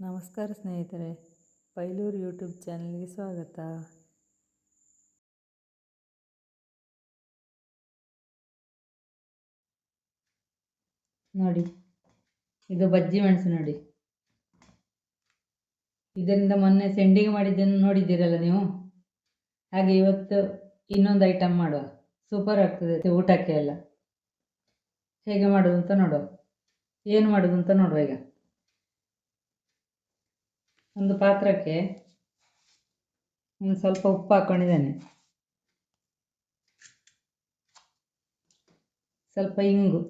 ನಮಸ್ಕಾರ ಸ್ನೇಹಿತರೆ, ಪೈಲೂರು ಯೂಟ್ಯೂಬ್ ಚಾನಲ್ಗೆ ಸ್ವಾಗತ. ನೋಡಿ, ಇದು ಬಜ್ಜಿ ಮೆಣಸು ನೋಡಿ. ಇದರಿಂದ ಮೊನ್ನೆ ಸೆಂಡಿಗೆ ಮಾಡಿದ್ದನ್ನು ನೋಡಿದ್ದೀರಲ್ಲ ನೀವು? ಹಾಗೆ ಇವತ್ತು ಇನ್ನೊಂದು ಐಟಮ್ ಮಾಡುವ. ಸೂಪರ್ ಆಗ್ತದೆ ಊಟಕ್ಕೆ ಎಲ್ಲ. ಹೇಗೆ ಮಾಡೋದು ಅಂತ ನೋಡುವ. ಏನು ಮಾಡೋದು ಅಂತ ನೋಡುವ ಈಗ. ಒಂದು ಪಾತ್ರಕ್ಕೆ ಒಂದು ಸ್ವಲ್ಪ ಉಪ್ಪು ಹಾಕ್ಕೊಂಡಿದ್ದೇನೆ ಸ್ವಲ್ಪ ಇಂಗು.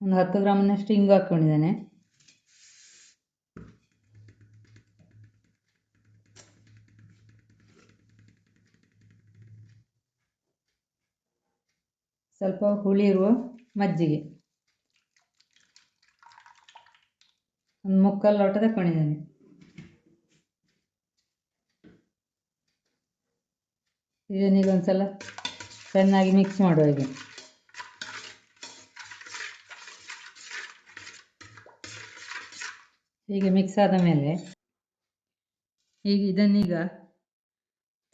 ಒಂದು ಹತ್ತು ಗ್ರಾಮ್ನಷ್ಟು ಇಂಗು ಹಾಕ್ಕೊಂಡಿದ್ದೇನೆ ಸ್ವಲ್ಪ ಹುಳಿ ಇರುವ ಮಜ್ಜಿಗೆ. ಒಂದು ಮುಕ್ಕಲ್ ಲೋಟ ತಕೊಂಡಿದ್ದೀನಿ ಇದನ್ನೀಗ ಒಂದ್ಸಲ ಚೆನ್ನಾಗಿ ಮಿಕ್ಸ್ ಮಾಡುವ ಈಗ ಹೀಗೆ ಮಿಕ್ಸ್ ಆದ ಮೇಲೆ ಈಗ ಇದನ್ನೀಗ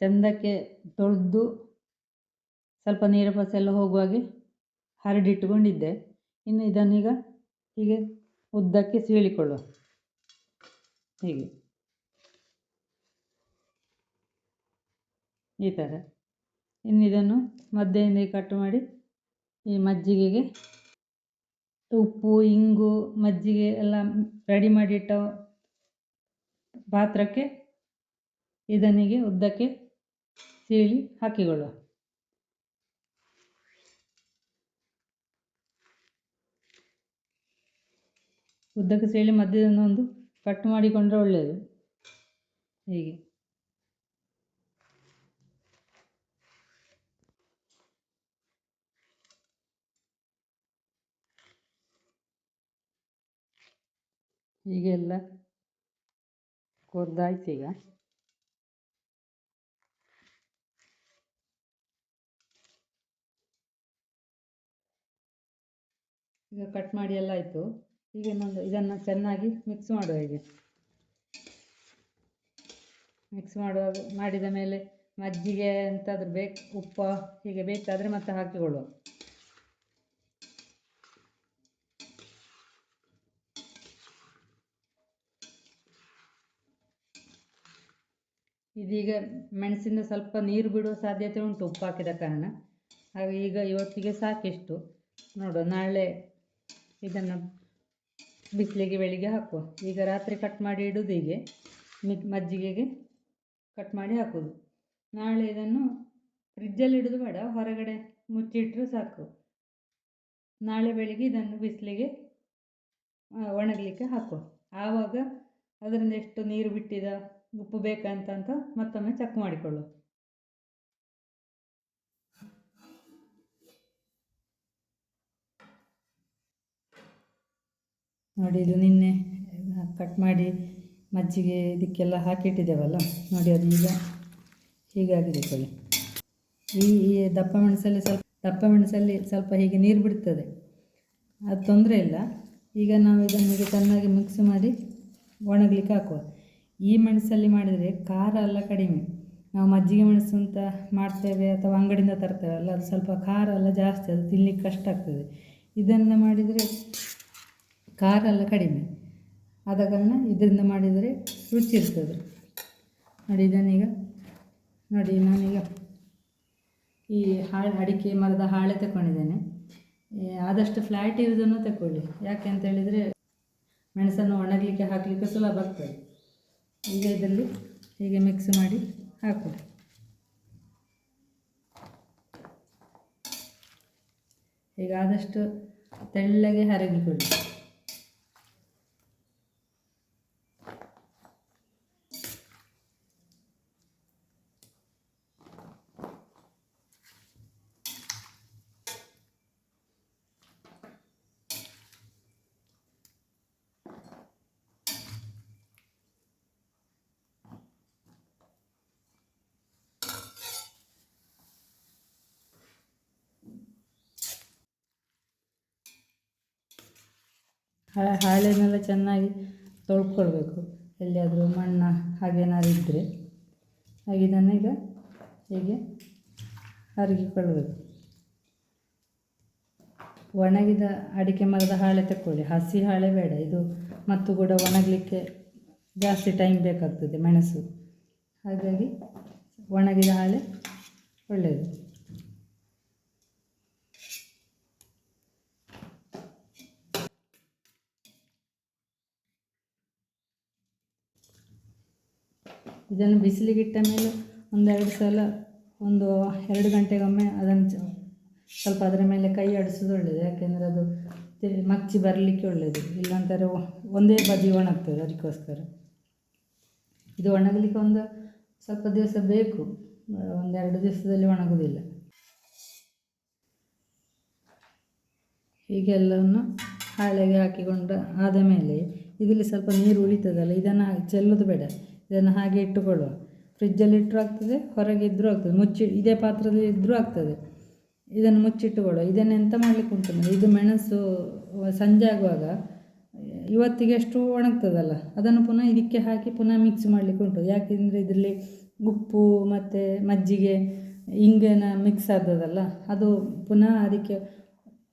ಚಂದಕ್ಕೆ ತೊಳೆದು ಸ್ವಲ್ಪ ನೀರು ಪಸೆಲ್ಲ ಹೋಗುವಾಗೆ ಹರಡಿಟ್ಟುಕೊಂಡಿದ್ದೆ ಇನ್ನು ಇದನ್ನೀಗ ಹೀಗೆ ಉದ್ದಕ್ಕೆ ಸೀಳಿಕೊಳ್ಳುವ. ಹೀಗೆ. ಈ ಥರ ಇನ್ನು ಇದನ್ನು ಮಧ್ಯದಿಂದ ಕಟ್ ಮಾಡಿ ಈ ಮಜ್ಜಿಗೆಗೆ ಉಪ್ಪು, ಇಂಗು, ಮಜ್ಜಿಗೆ ಎಲ್ಲ ರೆಡಿ ಮಾಡಿಟ್ಟ ಪಾತ್ರಕ್ಕೆ ಇದನಿಗೆ ಉದ್ದಕ್ಕೆ ಸೀಳಿ ಹಾಕಿಕೊಳ್ಳುವ. ಉದ್ದಕ್ಕೆ ಸೇಳಿ ಮಧ್ಯದಿಂದ ಒಂದು ಕಟ್ ಮಾಡಿಕೊಂಡ್ರೆ ಒಳ್ಳೆಯದು ಹೀಗೆ. ಹೀಗೆಲ್ಲ ಕೊರ್ದಾಯ್ತು ಈಗ. ಈಗ ಕಟ್ ಮಾಡಿ ಎಲ್ಲ ಆಯಿತು. ಈಗ ಇನ್ನೊಂದು ಇದನ್ನು ಚೆನ್ನಾಗಿ ಮಿಕ್ಸ್ ಮಾಡುವ ಹೀಗೆ ಮಿಕ್ಸ್ ಮಾಡುವಾಗ ಮಾಡಿದ ಮೇಲೆ ಮಜ್ಜಿಗೆ ಎಂತಾದರೂ ಬೇಕು, ಉಪ್ಪು ಹೀಗೆ ಬೇಕಾದರೆ ಮತ್ತೆ ಹಾಕಿಕೊಳ್ಳುವ. ಇದೀಗ ಮೆಣಸಿಂದ ಸ್ವಲ್ಪ ನೀರು ಬಿಡುವ ಸಾಧ್ಯತೆ ಉಂಟು ಉಪ್ಪು ಹಾಕಿದ ಕಾರಣ. ಹಾಗೆ ಈಗ ಇವತ್ತಿಗೆ ಸಾಕಿಷ್ಟು. ನೋಡುವ, ನಾಳೆ ಇದನ್ನು ಬಿಸಿಲಿಗೆ ಬೆಳಿಗ್ಗೆ ಹಾಕುವ. ಈಗ ರಾತ್ರಿ ಕಟ್ ಮಾಡಿ ಇಡುವುದು ಹೀಗೆ. ಮಜ್ಜಿಗೆಗೆ ಕಟ್ ಮಾಡಿ ಹಾಕೋದು. ನಾಳೆ ಇದನ್ನು ಫ್ರಿಜ್ಜಲ್ಲಿ ಇಡೋದು ಬೇಡ, ಹೊರಗಡೆ ಮುಚ್ಚಿಟ್ಟರೆ ಸಾಕು. ನಾಳೆ ಬೆಳಿಗ್ಗೆ ಇದನ್ನು ಬಿಸಿಲಿಗೆ ಒಣಗಲಿಕ್ಕೆ ಹಾಕುವ. ಆವಾಗ ಅದರಿಂದ ಎಷ್ಟು ನೀರು ಬಿಟ್ಟಿದ ಉಪ್ಪು ಬೇಕಂತ ಅಂತ ಮತ್ತೊಮ್ಮೆ ಚೆಕ್ ಮಾಡಿಕೊಳ್ಳು ನೋಡಿ ಇದು ನಿನ್ನೆ ಕಟ್ ಮಾಡಿ ಮಜ್ಜಿಗೆ ಇದಕ್ಕೆಲ್ಲ ಹಾಕಿಟ್ಟಿದ್ದೇವಲ್ಲ, ನೋಡಿ ಅದು ಈಗ ಹೀಗಾಗಿದೆ ಕೊಡಿ ಈ ಈ ದಪ್ಪ ಮೆಣಸಲ್ಲಿ ಸ್ವಲ್ಪ, ದಪ್ಪ ಮೆಣಸಲ್ಲಿ ಸ್ವಲ್ಪ ಹೀಗೆ ನೀರು ಬಿಡ್ತದೆ, ಅದು ತೊಂದರೆ ಇಲ್ಲ. ಈಗ ನಾವು ಇದನ್ನು ಈಗ ಚೆನ್ನಾಗಿ ಮಿಕ್ಸ್ ಮಾಡಿ ಒಣಗಲಿಕ್ಕೆ ಹಾಕುವ. ಈ ಮೆಣಸಲ್ಲಿ ಮಾಡಿದರೆ ಖಾರ ಎಲ್ಲ ಕಡಿಮೆ. ನಾವು ಮಜ್ಜಿಗೆ ಮೆಣಸು ಅಂತ ಮಾಡ್ತೇವೆ ಅಥವಾ ಅಂಗಡಿಯಿಂದ ತರ್ತೇವೆ ಅಲ್ಲ ಅದು ಸ್ವಲ್ಪ ಖಾರ ಎಲ್ಲ ಜಾಸ್ತಿ, ಅದು ತಿನ್ನಲಿಕ್ಕೆ ಕಷ್ಟ ಆಗ್ತದೆ. ಇದನ್ನು ಮಾಡಿದರೆ ಖಾರ ಎಲ್ಲ ಕಡಿಮೆ. ಆದ ಕಾರಣ ಇದರಿಂದ ಮಾಡಿದರೆ ರುಚಿ ಇರ್ತದೆ. ನೋಡಿ ಇದನ್ನೀಗ ನೋಡಿ ನಾನೀಗ ಈ ಹಾಳೆ, ಅಡಿಕೆ ಮರದ ಹಾಳೆ ತಗೊಂಡಿದ್ದೇನೆ ಆದಷ್ಟು ಫ್ಲ್ಯಾಟ್ ಇರೋದನ್ನು ತಗೊಳ್ಳಿ ಯಾಕೆ ಅಂತ ಹೇಳಿದರೆ ಮೆಣಸನ್ನು ಒಣಗಲಿಕ್ಕೆ ಹಾಕಲಿಕ್ಕೆ ಸುಲಭ ಆಗ್ತದೆ. ಈಗ ಇದರಲ್ಲಿ ಹೀಗೆ ಮಿಕ್ಸ್ ಮಾಡಿ ಹಾಕು ಈಗ ಆದಷ್ಟು ತೆಳ್ಳಗೆ ಹರಗಿಕೊಳ್ಳಿ. ಹಾಳೆನೆಲ್ಲ ಚೆನ್ನಾಗಿ ತೊಳ್ಕೊಳ್ಬೇಕು. ಎಲ್ಲಿಯಾದರೂ ಮಣ್ಣು ಹಾಗೇನಾದ್ರು ಇದ್ದರೆ ಹಾಗೆ ಈಗ ಹೀಗೆ ಹರಗಿಕೊಳ್ಳಬೇಕು ಒಣಗಿದ ಅಡಿಕೆ ಮರದ ಹಾಳೆ ತಗೊಳ್ಳಿ ಹಸಿ ಹಾಳೆ ಬೇಡ. ಇದು ಮತ್ತು ಕೂಡ ಒಣಗಲಿಕ್ಕೆ ಜಾಸ್ತಿ ಟೈಮ್ ಬೇಕಾಗ್ತದೆ ಮೆಣಸು. ಹಾಗಾಗಿ ಒಣಗಿದ ಹಾಳೆ ಒಳ್ಳೆಯದು ಇದನ್ನು ಬಿಸಿಲಿಗಿಟ್ಟ ಮೇಲೆ ಒಂದೆರಡು ಸಲ, ಒಂದು ಎರಡು ಗಂಟೆಗೊಮ್ಮೆ ಅದನ್ನು ಸ್ವಲ್ಪ ಅದರ ಮೇಲೆ ಕೈ ಆಡಿಸೋದು ಒಳ್ಳೆಯದು. ಯಾಕೆಂದರೆ ಅದು ಮಚ್ಚಿ ಬರಲಿಕ್ಕೆ ಒಳ್ಳೆಯದು. ಇಲ್ಲಾಂತಾರೆ ಒಂದೇ ಬದಿ ಒಣಗ್ತದೆ ಅದಕ್ಕೋಸ್ಕರ. ಇದು ಒಣಗಲಿಕ್ಕೆ ಒಂದು ಸ್ವಲ್ಪ ದಿವಸ ಬೇಕು. ಒಂದೆರಡು ದಿವಸದಲ್ಲಿ ಒಣಗೋದಿಲ್ಲ ಹೀಗೆಲ್ಲವನ್ನು ಹಾಳೆಗೆ ಹಾಕಿಕೊಂಡು ಆದ ಮೇಲೆ, ಇದರಲ್ಲಿ ಸ್ವಲ್ಪ ನೀರು ಉಳಿತದಲ್ಲ, ಇದನ್ನು ಚೆಲ್ಲೋದು ಬೇಡ. ಇದನ್ನು ಹಾಗೆ ಇಟ್ಟುಕೊಳ್ಳುವ. ಫ್ರಿಜ್ಜಲ್ಲಿ ಇಟ್ಟರು ಆಗ್ತದೆ, ಹೊರಗೆ ಇದ್ದರೂ ಆಗ್ತದೆ, ಮುಚ್ಚಿ, ಇದೇ ಪಾತ್ರದಲ್ಲಿ ಇದ್ದರೂ ಆಗ್ತದೆ. ಇದನ್ನು ಮುಚ್ಚಿಟ್ಟುಕೊಳ್ಳುವ. ಇದನ್ನು ಎಂತ ಮಾಡಲಿಕ್ಕೆ ಉಂಟು ಇದು ಮೆಣಸು ಸಂಜೆ ಆಗುವಾಗ, ಇವತ್ತಿಗೆ ಎಷ್ಟು ಒಣಗ್ತದಲ್ಲ, ಅದನ್ನು ಪುನಃ ಇದಕ್ಕೆ ಹಾಕಿ ಪುನಃ ಮಿಕ್ಸ್ ಮಾಡಲಿಕ್ಕೆ ಉಂಟು. ಯಾಕೆಂದರೆ ಇದರಲ್ಲಿ ಉಪ್ಪು ಮತ್ತು ಮಜ್ಜಿಗೆ ಹಿಂಗೇನ ಮಿಕ್ಸ್ ಆದದಲ್ಲ ಅದು ಪುನಃ ಅದಕ್ಕೆ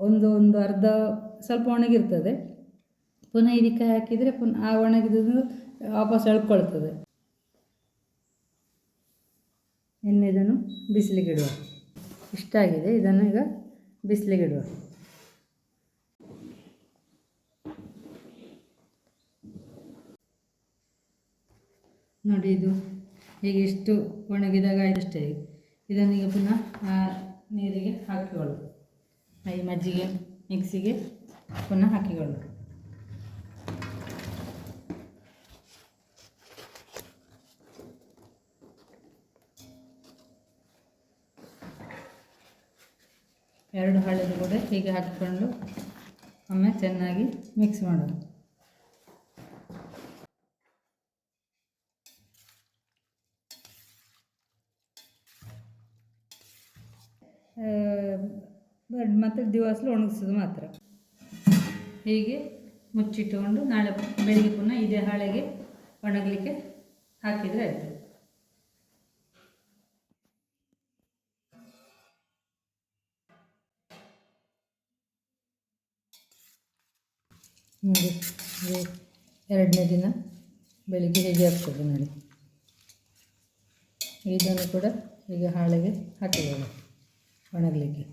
ಒಂದು ಒಂದು ಅರ್ಧ ಸ್ವಲ್ಪ ಒಣಗಿರ್ತದೆ. ಪುನಃ ಇದಕ್ಕೆ ಹಾಕಿದರೆ ಪುನಃ ಆ ಒಣಗಿದ್ದು ವಾಪಸ್ ಎಳ್ಕೊಳ್ತದೆ. ಇನ್ನು ಇದನ್ನು ಬಿಸಿಲಿಗಿಡುವ. ಇಷ್ಟ ಆಗಿದೆ. ಇದನ್ನು ಈಗ ಬಿಸಿಲಿಗಿಡುವ. ನೋಡಿ ಇದು ಹೀಗೆ ಇಷ್ಟು ಒಣಗಿದಾಗ ಅಷ್ಟೇ. ಈಗ ಪುನಃ ಆ ನೀರಿಗೆ ಹಾಕಿಕೊಳ್ಳು ಈ ಮಜ್ಜಿಗೆ, ಮಿಕ್ಸಿಗೆ ಪುನಃ ಹಾಕಿಕೊಳ್ಳು ಎರಡು ಹಳದಿ ಕೂಡ ಹೀಗೆ ಹಾಕಿಕೊಂಡು ಒಮ್ಮೆ ಚೆನ್ನಾಗಿ ಮಿಕ್ಸ್ ಮಾಡೋದು. ಮತ್ತೆ ದಿವಸಲು ಒಣಗಿಸೋದು ಮಾತ್ರ. ಹೀಗೆ ಮುಚ್ಚಿಟ್ಟುಕೊಂಡು ನಾಳೆ ಬೆಳಿಗ್ಗೆ ಪುನಃ ಇದೇ ಹಾಳೆಗೆ ಒಣಗಲಿಕ್ಕೆ ಹಾಕಿದರೆ ಆಯಿತು. ನೋಡಿ ಎರಡನೇ ದಿನ ಬೆಳಿಗ್ಗೆ ಹೇಗೆ ಹಾಕ್ತದೆ ನೋಡಿ. ಇದನ್ನು ಕೂಡ ಈಗ ಹಾಳೆಗೆ ಹಾಕಿದ್ದೇವೆ ಒಣಗಲಿಕ್ಕೆ.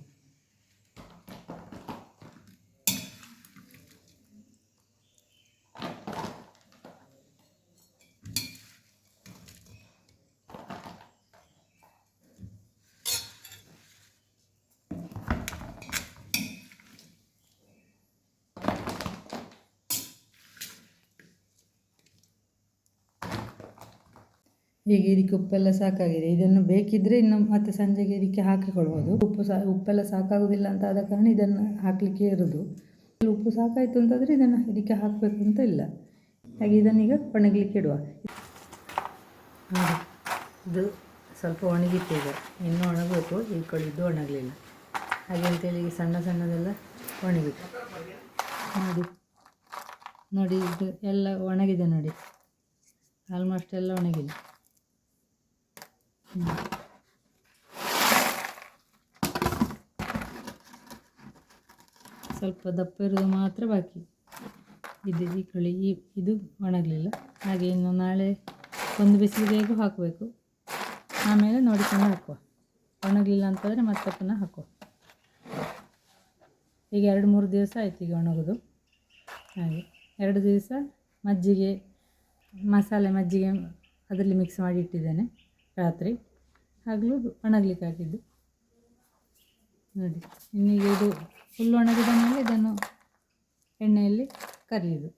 ಹೀಗೆ ಇದಕ್ಕೆ ಉಪ್ಪೆಲ್ಲ ಸಾಕಾಗಿದೆ. ಇದನ್ನು ಬೇಕಿದ್ದರೆ ಇನ್ನು ಮತ್ತೆ ಸಂಜೆಗೆ ಇದಕ್ಕೆ ಹಾಕಿಕೊಳ್ಬೋದು ಉಪ್ಪು ಸಾ, ಉಪ್ಪೆಲ್ಲ ಸಾಕಾಗೋದಿಲ್ಲ ಅಂತ ಆದ ಕಾರಣ ಇದನ್ನು ಹಾಕಲಿಕ್ಕೆ ಇರೋದು. ಉಪ್ಪು ಸಾಕಾಯಿತು ಅಂತಂದರೆ ಇದನ್ನು ಇದಕ್ಕೆ ಹಾಕಬೇಕು ಅಂತ ಇಲ್ಲ. ಹಾಗೆ ಇದನ್ನೀಗ ಒಣಗಲಿಕ್ಕೆ ಇಡುವ. ಇದು ಸ್ವಲ್ಪ ಒಣಗಿತ್ತು ಇನ್ನೂ ಒಣಗಬೇಕು. ಈ ಕಳಿದ್ದು ಒಣಗಲಿಲ್ಲ. ಹಾಗೆ ಅಂತೇಳಿ ಸಣ್ಣ ಸಣ್ಣದೆಲ್ಲ ಒಣಗಿತ್ತು ನೋಡಿ. ನೋಡಿ, ಇದು ಎಲ್ಲ ಒಣಗಿದೆ ನೋಡಿ. ಆಲ್ಮೋಸ್ಟ್ ಎಲ್ಲ ಒಣಗಿದೆ. ಸ್ವಲ್ಪ ದಪ್ಪ ಇರೋದು ಮಾತ್ರ ಬಾಕಿ. ಇದು ಈ ಕಳಿ, ಈ ಇದು ಒಣಗಲಿಲ್ಲ. ಹಾಗೆ ಇನ್ನು ನಾಳೆ ಒಂದು ಬಿಸಿಲಿಗೆ ಹೇಗೂ ಹಾಕಬೇಕು. ಆಮೇಲೆ ನೋಡಿಕೊಂಡು ಹಾಕುವ. ಒಣಗಲಿಲ್ಲ ಅಂತಂದರೆ ಮತ್ತೆ ಪುನಃ ಹಾಕುವ. ಈಗ ಎರಡು, ಮೂರು ದಿವಸ ಆಯ್ತು ಈಗ ಒಣಗೋದು. ಹಾಗೆ ಎರಡು ದಿವಸ ಮಜ್ಜಿಗೆ, ಮಸಾಲೆ ಮಜ್ಜಿಗೆ ಅದರಲ್ಲಿ ಮಿಕ್ಸ್ ಮಾಡಿ ಇಟ್ಟಿದ್ದೇನೆ. ರಾತ್ರಿ. ಹಗಲು ಒಣಗಲಿಕ್ಕೆ ಹಾಕಿದ್ದು ನೋಡಿ ಇನ್ನೀಗ ಇದು ಫುಲ್ ಒಣಗಿದ ಮೇಲೆ ಇದನ್ನು ಎಣ್ಣೆಯಲ್ಲಿ ಕರಿಯೋದು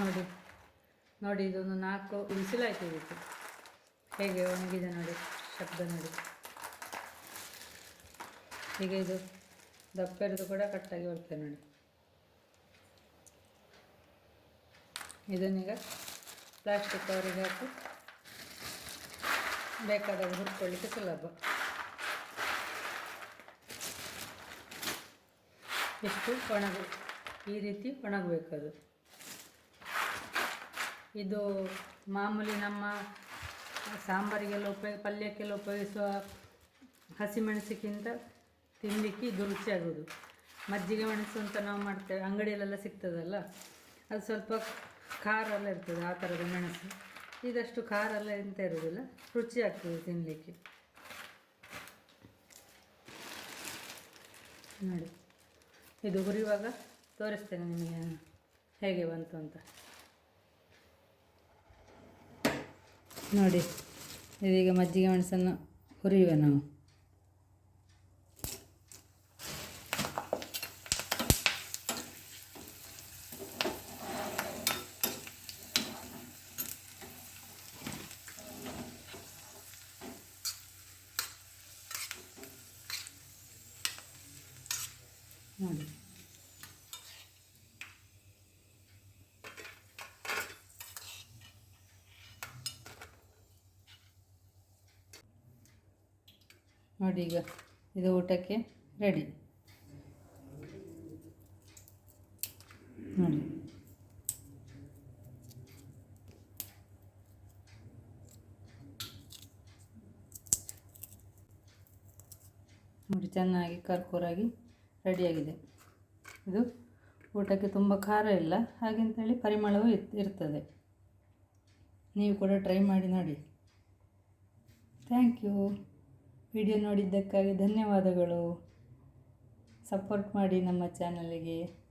ನೋಡಿ ನೋಡಿ, ಇದೊಂದು ನಾಲ್ಕು ಬಿಸಿಲಾಯ್ತು ಇದಕ್ಕೆ ಹೇಗೆ ಒಣಗಿದೆ ನೋಡಿ, ಶಬ್ದ ನೋಡಿ. ಈಗ ಇದು ದಪ್ಪ ಇರೋದು ಕೂಡ ಕಟ್ಟಾಗಿ ಬರ್ತದೆ ನೋಡಿ. ಇದನ್ನೀಗ ಪ್ಲಾಸ್ಟಿಕ್ ಕವರಿಗೆ ಹಾಕಿ ಬೇಕಾದಾಗ ಹುರ್ಕೊಳ್ಳಿಕ್ಕೆ ಸುಲಭ. ಇಷ್ಟು ಒಣಗ, ಈ ರೀತಿ ಒಣಗಬೇಕದು. ಇದು ಮಾಮೂಲಿ ನಮ್ಮ ಸಾಂಬಾರಿಗೆಲ್ಲ ಉಪಯೋಗ, ಪಲ್ಯಕ್ಕೆಲ್ಲ ಉಪಯೋಗಿಸುವ ಹಸಿಮೆಣಸಿಗಿಂತ ತಿನ್ನಲಿಕ್ಕೆ ಇದು ರುಚಿಯಾಗೋದು ಮಜ್ಜಿಗೆ ಮೆಣಸು ಅಂತ ನಾವು ಮಾಡ್ತೇವೆ, ಅಂಗಡಿಯಲ್ಲೆಲ್ಲ ಸಿಗ್ತದಲ್ಲ? ಅದು ಸ್ವಲ್ಪ ಖಾರ ಎಲ್ಲ ಇರ್ತದೆ, ಆ ಥರದ ಮೆಣಸು. ಇದಷ್ಟು ಖಾರ ಎಲ್ಲ ಎಂತ ಇರೋದಿಲ್ಲ ರುಚಿ ಆಗ್ತದೆ ತಿನ್ನಲಿಕ್ಕೆ ನೋಡಿ, ಇದು ಹುರಿಯುವಾಗ ತೋರಿಸ್ತೇನೆ ನಿಮಗೆ ಹೇಗೆ ಬಂತು ಅಂತ. ನೋಡಿ, ಇದೀಗ ಮಜ್ಜಿಗೆ ಮೆಣಸನ್ನು ಹುರಿಯುವ ನಾವು ನೋಡಿ ನೋಡಿ ಈಗ ಇದು ಊಟಕ್ಕೆ ರೆಡಿ ನೋಡಿ. ನೋಡಿ, ಚೆನ್ನಾಗಿ ಕರ್ಕೂರಾಗಿ ರೆಡಿಯಾಗಿದೆ ಇದು ಊಟಕ್ಕೆ ತುಂಬ ಖಾರ ಇಲ್ಲ, ಹಾಗೆಂತೇಳಿ ಪರಿಮಳವೂ ಇರ್- ಇರ್ತದೆ. ನೀವು ಕೂಡ ಟ್ರೈ ಮಾಡಿ ನೋಡಿ. ಥ್ಯಾಂಕ್ ಯು ವಿಡಿಯೋ ನೋಡಿದ್ದಕ್ಕಾಗಿ ಧನ್ಯವಾದಗಳು. ಸಪೋರ್ಟ್ ಮಾಡಿ ನಮ್ಮ ಚಾನಲಿಗೆ